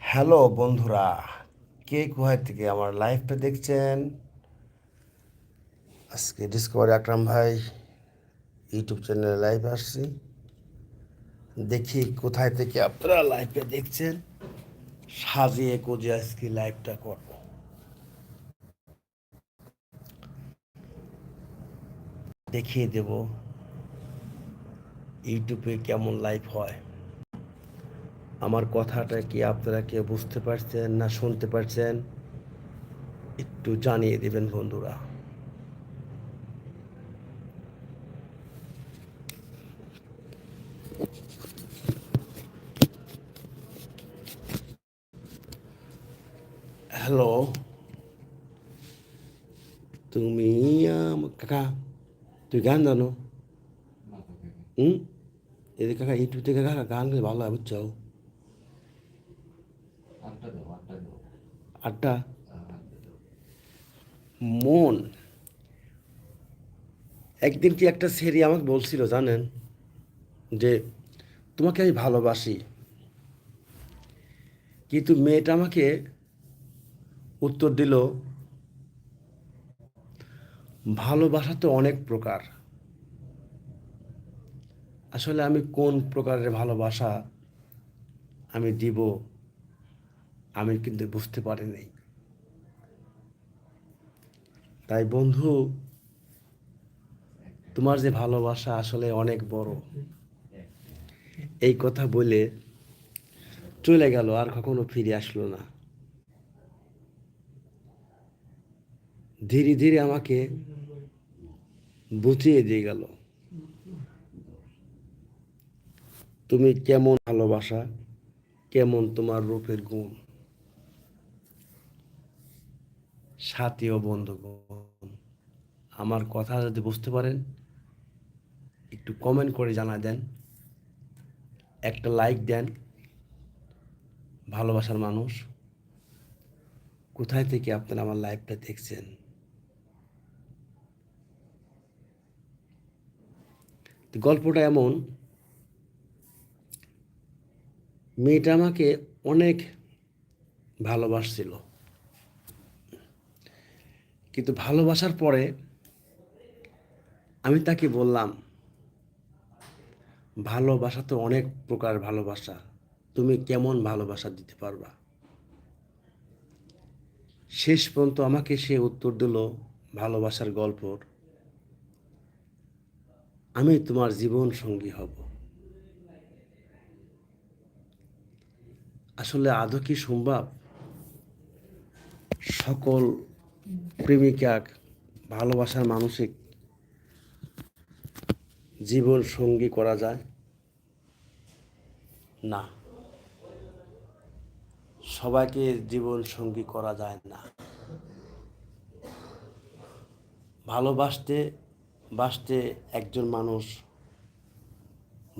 Hello বন্ধুরা, কে কোথায় থেকে আমার লাইভটা দেখছেন? আজকে ডিসকভারি আকরাম ভাই ইউটিউব চ্যানেলে লাইভ আসছি। দেখি কোথায় থেকে আপনারা লাইভটা দেখছেন। সাজিয়ে কোজে আজকে লাইভটা করব। দেখিয়ে দেব। ইউটিউবে কেমন লাইভ হয়? আমার কথাটা কি আপনারা কেউ বুঝতে পারছেন না শুনতে পারছেন? একটু জানিয়ে দেবেন বন্ধুরা। হ্যালো তুমি কাকা তুই গান জানো? হুম? এদিকে কাকা ইউটিউব থেকে কাকা গান ভালো হয় বুঝছ? আড্ডা মন। একদিন কি একটা সেরি আমাকে বলছিল জানেন? যে তোমাকে আমি ভালোবাসি কিন্তু মেয়েটা আমাকে উত্তর দিল ভালোবাসা তো অনেক প্রকার। আসলে আমি কোন প্রকারের ভালোবাসা আমি দিব, আমি কিন্তু বুঝতে পারিনি। তাই বন্ধু, তোমার যে ভালোবাসা আসলে অনেক বড়। এই কথা বলে চলে গেল, আর কখনো ফিরে আসলো না। ধীরে ধীরে আমাকে বুঝিয়ে দিয়ে গেল। তুমি কেমন ভালোবাসা? কেমন তোমার রূপের গুণ? সাথী ও বন্ধুগণ, আমার কথা যদি বুঝতে পারেন, একটু কমেন্ট করে জানা দেন। একটা লাইক দেন। ভালোবাসার মানুষ, কোথায় থেকে আপনারা আমার লাইভটা দেখছেন? গল্পটা এমন মেয়েটা আমাকে অনেক ভালোবাসছিল। কিন্তু ভালোবাসার পরে আমি তাকে বললাম, ভালোবাসা তো অনেক প্রকার ভালোবাসা, তুমি কেমন ভালোবাসা দিতে পারবা? শেষ পর্যন্ত আমাকে সে উত্তর দিল, ভালোবাসার গল্পর, আমি তোমার জীবন সঙ্গী হব। আসলে কি সম্ভব? সকল প্রেমিকা, ভালোবাসার মানসিক জীবন সঙ্গী করা যায়? না। সবাইকে জীবন সঙ্গী করা যায় না। ভালোবাসতে, বাসতে একজন মানুষ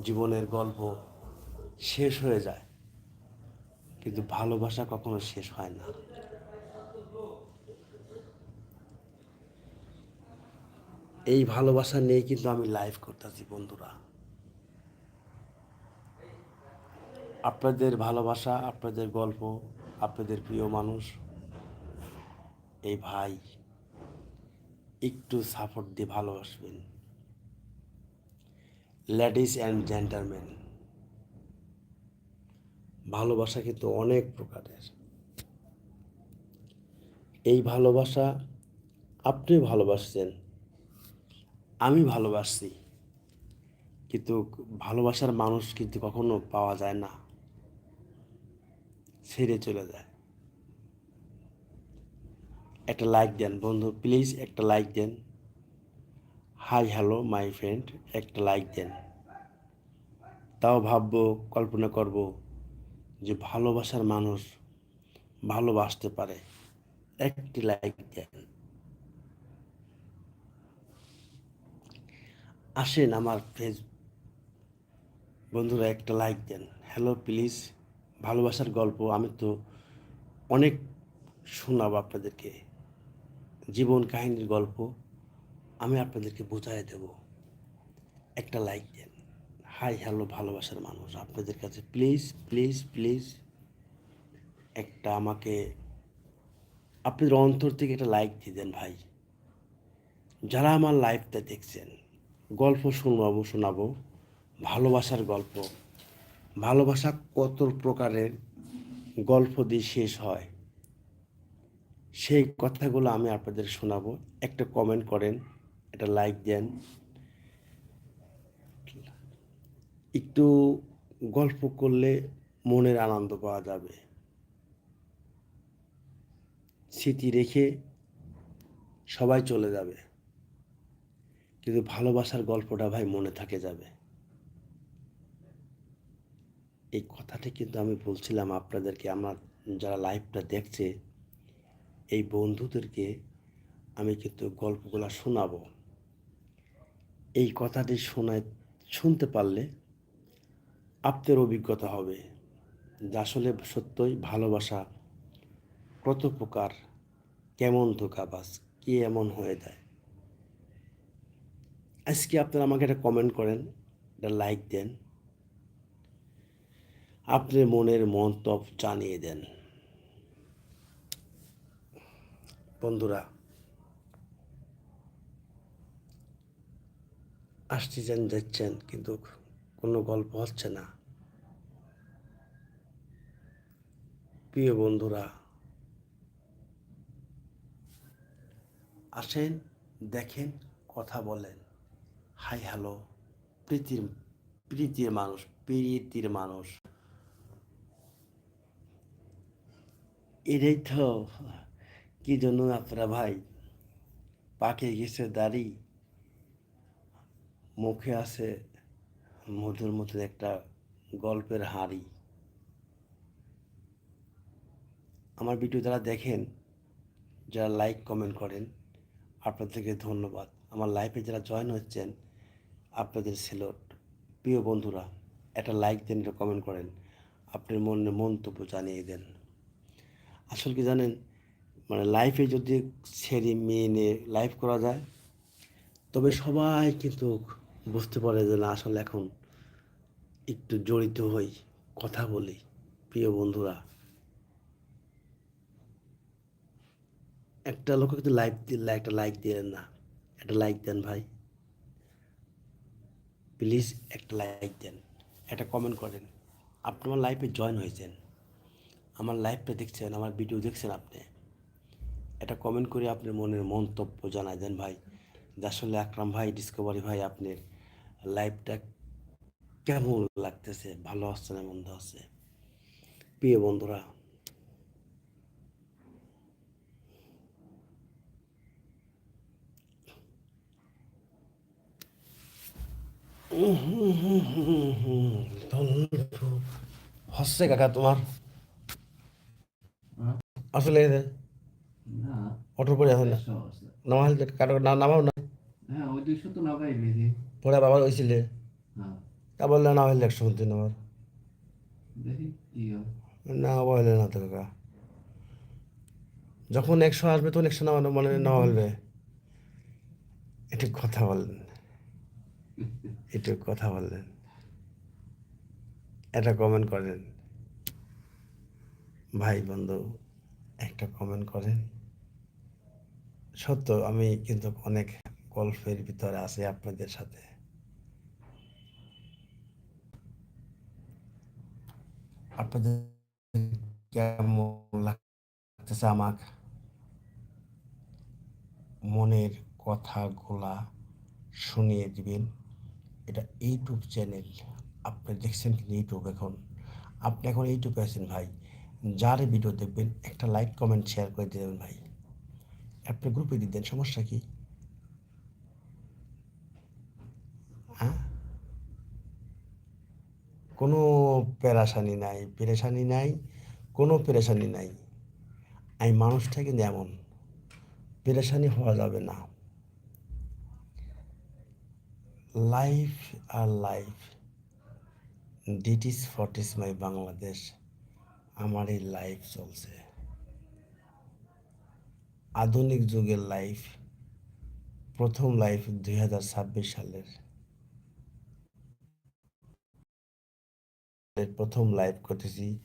জীবনের গল্প শেষ হয়ে যায়। কিন্তু ভালোবাসা কখনো শেষ হয় না। এই ভালোবাসা নিয়ে কিন্তু আমি লাইভ করতেছি বন্ধুরা। আপনাদের ভালোবাসা, আপনাদের গল্প, আপনাদের প্রিয় মানুষ, এই ভাই একটু সাপোর্ট দিয়ে ভালোবাসবেন। লেডিস অ্যান্ড জেন্টারম্যান ভালোবাসা কিন্তু অনেক প্রকারের। এই ভালোবাসা আপনি ভালোবাসছেন, আমি ভালোবাসছি। কিন্তু ভালোবাসার মানুষ কিন্তু কখনো পাওয়া যায় না, ছেড়ে চলে যায়। একটা লাইক দেন বন্ধু প্লিজ একটা লাইক দেন। হাই হ্যালো মাই ফ্রেন্ড একটা লাইক দেন। তাও ভাববো, কল্পনা করব যে ভালোবাসার মানুষ ভালোবাসতে পারে। একটি লাইক দেন। আসেন আমার ফেস, বন্ধুরা একটা লাইক দেন। Hello, please. ভালোবাসার গল্প আমি তো অনেক শোনাবো আপনাদেরকে। জীবন কাহিনীর গল্প আমি আপনাদেরকে বোঝাই দেব। একটা লাইক দেন। হাই হ্যালো ভালোবাসার মানুষ, আপনাদের কাছে প্লিজ প্লিজ প্লিজ একটা আমাকে আপনাদের অন্তর থেকে একটা লাইক দিয়ে দেন ভাই। যারা আমার লাইফটা দেখছেন, গল্প শুনবাবো শোনাবো, ভালোবাসার গল্প, ভালোবাসা কত প্রকারের গল্প দিয়ে শেষ হয়, সেই কথাগুলো আমি আপনাদের শোনাবো। একটা কমেন্ট করেন, একটা লাইক দেন। একটু গল্প করলে মনের আনন্দ পাওয়া যাবে। স্মৃতি রেখে সবাই চলে যাবে। কিন্তু ভালোবাসার গল্পটা ভাই মনে থাকে যাবে। এই কথাটা কিন্তু আমি বলছিলাম আপনাদেরকে, আমার যারা লাইভটা দেখছে, এই বন্ধুদেরকে আমি কিন্তু গল্পগুলো শোনাবো। এই কথাটি শোনায়, শুনতে পারলে আপনার অভিজ্ঞতা হবে। যে আসলে সত্যই ভালোবাসা কত প্রকার, কেমন ধোকাবাজ, কে এমন হয়ে যায়। আজকে আপনারা আমাকে একটা কমেন্ট করেন, একটা লাইক দেন। আপনার মনের মন্তব্য জানিয়ে দেন। বন্ধুরা আসছেন যাচ্ছেন কিন্তু কোনো গল্প হচ্ছে না। প্রিয় বন্ধুরা, আসেন, দেখেন, কথা বলেন। হাই, হ্যালো, প্রীতির প্রীতির মানুষ প্রীতির মানুষ। এটাই তো, কি জন্য আপনারা ভাই পাকে গেছে দাড়ি, মুখে আছে মধুর মতো একটা গল্পের হাঁড়ি। আমার ভিডিও যারা দেখেন, যারা লাইক কমেন্ট করেন, আপনাদেরকে ধন্যবাদ। আমার লাইফে যারা জয়েন হচ্ছেন, আপনাদের সেলট প্রিয় বন্ধুরা, একটা লাইক দেন, একটা কমেন্ট করেন। আপনার মনে মন্তব্য জানিয়ে দেন। আসলে কি জানেন মানে লাইফে যদি ছেড়ে মেয়ে নিয়ে লাইফ করা যায়, তবে সবাই কিন্তু বুঝতে পারে যে না, আসলে এখন একটু জড়িত হই, কথা বলি, প্রিয় বন্ধুরা। একটা লোক কিন্তু লাইক দিলে একটা লাইক দিলেন না। একটা লাইক দেন ভাই। প্লিজ একটা লাইক দেন, একটা কমেন্ট করেন। আপনি আমার লাইফে জয়েন হয়েছেন। আমার লাইফটা দেখছেন, আমার ভিডিও দেখছেন আপনি। এটা কমেন্ট করে আপনার মনের মন্তব্য জানাই দেন ভাই। যে আসলে আকরাম ভাই ডিসকভারি ভাই আপনার লাইফটা কেমন লাগতেছে? ভালো হচ্ছে না মন্দ হচ্ছে প্রিয় বন্ধুরা হচ্ছে কাকা তোমার? আসলে না। অটো করে এখন নামা হলে কারও নামাও না। হ্যাঁ ওই দুইশো তো না পাইলে যে পরে বাবার হয়েছিলে হ্যাঁ। তা বললে না হইলে একশো শুনতে আমার। না হইলে না তো কাকা। যখন একশো আসবে তখন একশো নামানো মানে না হলবে একটু কথা বললেন একটু কথা বললেন একটা কমেন্ট করেন। ভাই বন্ধু একটা কমেন্ট করেন। সত্য আমি কিন্তু অনেক গল্পের ভিতরে আছি আপনাদের সাথে। আপনাদের কেমন লাগতেছে আমার মনের কথাগুলা শুনিয়ে দিবেন? এটা ইউটিউব চ্যানেল। আপনি দেখছেন ইউটিউব এখন? আপনি এখন ইউটিউবে আছেন ভাই। যার ভিডিও দেখবেন, একটা লাইক, কমেন্ট, শেয়ার করে দেবেন ভাই। আপনি গ্রুপে দিয়ে দেন, সমস্যা কি? হ্যাঁ? কোনো পেরাশানি নাই, পেরেশানি নাই, কোনো পেরেশানি নাই। আমি মানুষটা কিন্তু এমন, পেরেশানি হওয়া যাবে না। লাইফ আর লাইফ ডিট ডিটিস ফর্টিস মাই বাংলাদেশ আমার এই লাইফ চলছে। আধুনিক যুগের লাইফ প্রথম লাইফ দুই হাজার ছাব্বিশ সালের। প্রথম লাইভ করতেছি।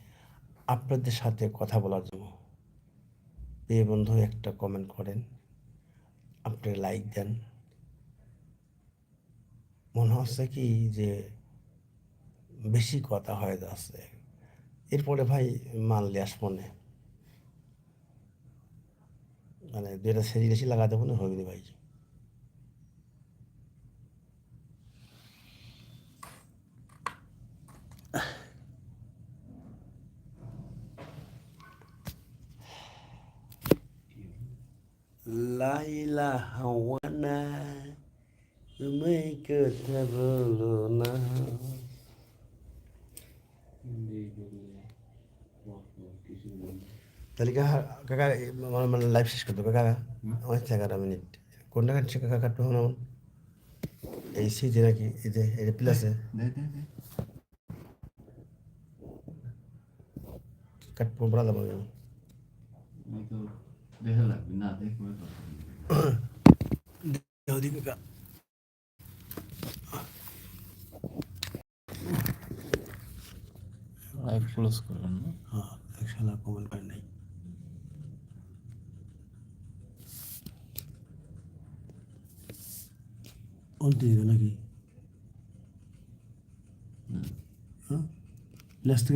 আপনাদের সাথে কথা বলার জন্য। এই বন্ধু, একটা কমেন্ট করেন। আপনি লাইক দেন। মনে হচ্ছে কি যে বেশি কথা হয়ে যাচ্ছে। এরপরে ভাই মানলে আসবনে মানে দুটা সেরি বেশি লাগা দেবো না হবে ভাই। লাইলা হাওয়ানা তুমি কথা বলো না কাকা মানে মানে লাইভ শেষ কাকা। আমার এগারো মিনিট কোন টাকা কাকা কাটবো না এই যে নাকি? এই যে যে প্লাসে কাটবো বলা যাব আমি তো দেখা লাগবে না দেখবে ওদি কাকা লাইভ ক্লোজ করবেন না হ্যাঁ একশালা কমেন্ট করে নাই উল্টে দিবে নাকি হ্যাঁ লেস থেকে